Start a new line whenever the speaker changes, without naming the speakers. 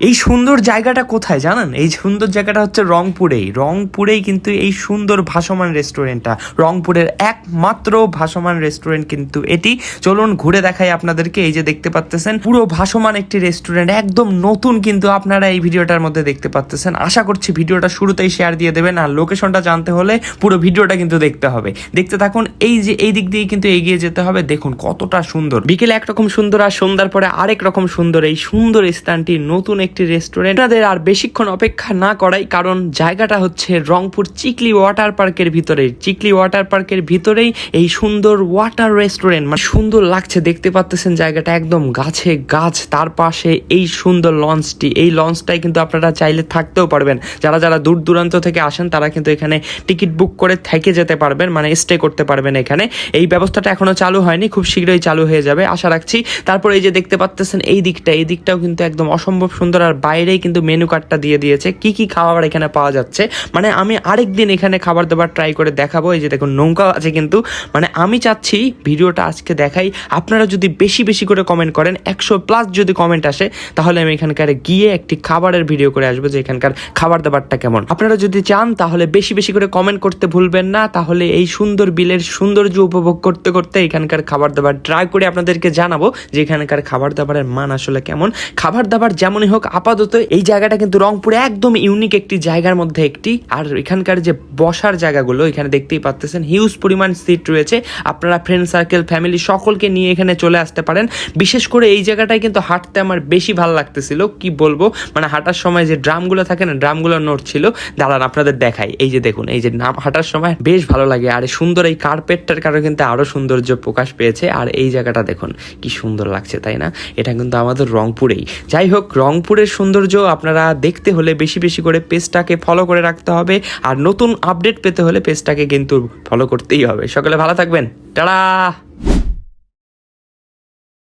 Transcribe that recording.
এই সুন্দর জায়গাটা কোথায় জানেন? এই সুন্দর জায়গাটা হচ্ছে রংপুরেই। রংপুরেই কিন্তু এই সুন্দর ভাসমান রেস্টুরেন্টটা। রংপুরের একমাত্র ভাসমান রেস্টুরেন্ট কিন্তু এটি। চলুন ঘুরে দেখাই আপনাদেরকে। এই যে দেখতে পাচ্তেছেন, পুরো ভাসমান একটি রেস্টুরেন্ট। একদম নতুন কিন্তু আপনারা এই ভিডিওটার মধ্যে দেখতে পাচ্তেছেন। আশা করছি ভিডিওটা শুরুতেই শেয়ার দিয়ে দেবেন। আর লোকেশনটা জানতে হলে পুরো ভিডিওটা কিন্তু দেখতে হবে। দেখতে থাকুন, এই যে এই দিক দিয়ে কিন্তু এগিয়ে যেতে হবে। দেখুন কতটা সুন্দর। বিকেলে একরকম সুন্দর আর সন্ধ্যার পরে আরেক রকম সুন্দর এই সুন্দর স্থানটি নতুন একটি রেস্টুরেন্ট তাদের আর বেশিক্ষণ অপেক্ষা না করাই কারণ জায়গাটা হচ্ছে রংপুর চিকলি ওয়াটার পার্কের ভিতরে। চিকলি ওয়াটার পার্কের ভিতরেই এই সুন্দর ওয়াটার রেস্টুরেন্ট মানে সুন্দর লাগছে, দেখতে পাচ্তেছেন জায়গাটা একদম গাছে গাছ, তার পাশে এই সুন্দর লঞ্চটি। এই লঞ্চটাই কিন্তু আপনারা চাইলে থাকতেও পারবেন। যারা যারা দূর দূরান্ত থেকে আসেন, তারা কিন্তু এখানে টিকিট বুক করে থেকে যেতে পারবেন মানে স্টে করতে পারবেন এখানে। এই ব্যবস্থাটা এখনও চালু হয়নি, খুব শীঘ্রই চালু হয়ে যাবে, আশা রাখছি। তারপর এই যে দেখতে পাচ্তেছেন, এই দিকটা, এই দিকটাও কিন্তু একদম অসম্ভব সুন্দর আর বাইরেই কিন্তু মেনু কার্ডটা দিয়ে দিয়েছে। কি কি খাবার এখানে পাওয়া যাচ্ছে? মানে আমি আরেক দিন এখানে খাবার দাবার ট্রাই করে দেখাবো। এই যে দেখুন নৌকা আছে কিন্তু। মানে আমি চাচ্ছি ভিডিওটা আজকে দেখাই। আপনারা যদি বেশি বেশি করে কমেন্ট করেন, একশো প্লাস যদি কমেন্ট আসে, তাহলে আমি এখানকার গিয়ে একটি খাবারের ভিডিও করে আসব যে এখানকার খাবার দাবারটা কেমন। আপনারা যদি চান, তাহলে বেশি বেশি করে কমেন্ট করতে ভুলবেন না। তাহলে এই সুন্দর বিলের সৌন্দর্য উপভোগ করতে করতে এখানকার খাবার দাবার ট্রাই করে আপনাদেরকে জানাব যে এখানকার খাবার দাবারের মান আসলে কেমন। খাবার দাবার যেমনই হোক আপাতত এই জায়গাটা কিন্তু রংপুরে একদম ইউনিক একটি জায়গার মধ্যে একটি। আর এখানকার যে বসার জায়গাগুলো, এখানে দেখতেই পাচ্তেছেন হিউজ পরিমাণ সিট রয়েছে। আপনারা ফ্রেন্ড সার্কেল ফ্যামিলি সকলকে নিয়ে এখানে চলে আসতে পারেন। বিশেষ করে এই জায়গাটায় কিন্তু হাঁটতে আমার বেশি ভালো লাগতেছিল, কি বলব? মানে হাঁটার সময় যে ড্রামগুলো থাকে না, ড্রামগুলো নড়ছিল দাঁড়ান, আপনাদের দেখাই। এই যে দেখুন, এই যে নাম, হাঁটার সময় বেশ ভালো লাগে। আর সুন্দর এই কার্পেটটার কারণে কিন্তু আরও সৌন্দর্য প্রকাশ পেয়েছে। আর এই জায়গাটা দেখুন, কি সুন্দর লাগছে, তাই না? এটা কিন্তু আমাদের রংপুরেই। যাই হোক রংপুরের সৌন্দর্য আপনারা দেখতে হলে বেশি বেশি করে পেজটাকে ফলো করে রাখতে হবে। আর নতুন আপডেট পেতে হলে পেজটাকে কিন্তু ফলো করতেই হবে। সকলে ভালো থাকবেন। টাটা!